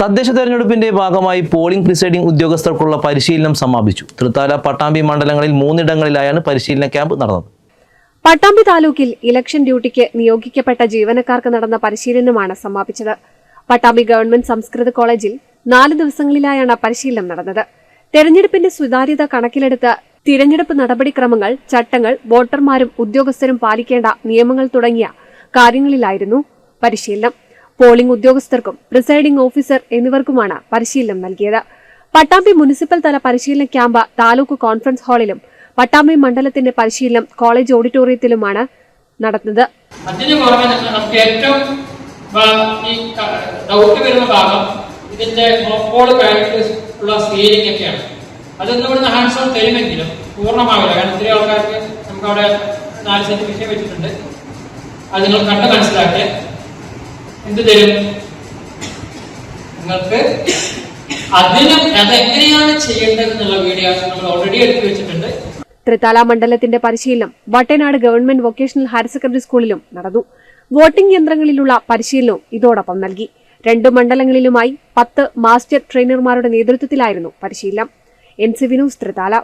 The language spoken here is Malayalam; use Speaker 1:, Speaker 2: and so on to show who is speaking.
Speaker 1: തദ്ദേശ തെരഞ്ഞെടുപ്പിന്റെ ഭാഗമായി പോളിംഗ് പ്രിസൈഡിംഗ് ഉദ്യോഗസ്ഥർക്കുള്ള പരിശീലനം സമാപിച്ചു. തൃത്താല പട്ടാമ്പി മണ്ഡലങ്ങളിൽ മൂന്നിടങ്ങളിലായാണ് പരിശീലന ക്യാമ്പ് നടന്നത്.
Speaker 2: പട്ടാമ്പി താലൂക്കിൽ ഇലക്ഷൻ ഡ്യൂട്ടിക്ക് നിയോഗിക്കപ്പെട്ട ജീവനക്കാർക്ക് നടന്ന പരിശീലനമാണ് സമാപിച്ചത്. പട്ടാമ്പി ഗവൺമെന്റ് സംസ്കൃത കോളേജിൽ നാല് ദിവസങ്ങളിലായാണ് പരിശീലനം നടന്നത്. തെരഞ്ഞെടുപ്പിന്റെ സുതാര്യത കണക്കിലെടുത്ത് തിരഞ്ഞെടുപ്പ് നടപടിക്രമങ്ങൾ ചട്ടങ്ങൾ വോട്ടർമാരും ഉദ്യോഗസ്ഥരും പാലിക്കേണ്ട നിയമങ്ങൾ തുടങ്ങിയ കാര്യങ്ങളിലായിരുന്നു പരിശീലനം. പോളിംഗ് ഉദ്യോഗസ്ഥർക്കും പ്രിസൈഡിംഗ് ഓഫീസർ എന്നിവർക്കുമാണ് പരിശീലനം നൽകിയത്. പട്ടാമ്പി മുനിസിപ്പൽ തല പരിശീലന ക്യാമ്പ് താലൂക്ക് കോൺഫറൻസ് ഹാളിലും പട്ടാമ്പി മണ്ഡലത്തിന്റെ പരിശീലനം കോളേജ് ഓഡിറ്റോറിയത്തിലുമാണ്
Speaker 3: നടത്തുന്നത് നമുക്ക് ഏറ്റവും ഡൗട്ട് വരുന്ന ഭാഗം ഇതിന്റെ കണ്ട് മനസ്സിലാക്കി. എന്ത് തരും? നിങ്ങൾക്ക് അതിന് അതെങ്ങനെയാണ് ചെയ്യേണ്ടത് എന്നുള്ള വീഡിയോ നമ്മൾ ഓൾറെഡി എടുത്തു വെച്ചിട്ടുണ്ട്.
Speaker 2: ത്രിതാല മണ്ഡലത്തിന്റെ പരിശീലനം Vattanad government vocational higher secondary സ്കൂളിലും നടന്നു. വോട്ടിംഗ് യന്ത്രങ്ങളിലുള്ള പരിശീലനവും ഇതോടൊപ്പം നൽകി. രണ്ടു മണ്ഡലങ്ങളിലുമായി പത്ത് മാസ്റ്റർ ട്രെയിനർമാരുടെ നേതൃത്വത്തിലായിരുന്നു പരിശീലനം. N C വിനൂസ് Thrithala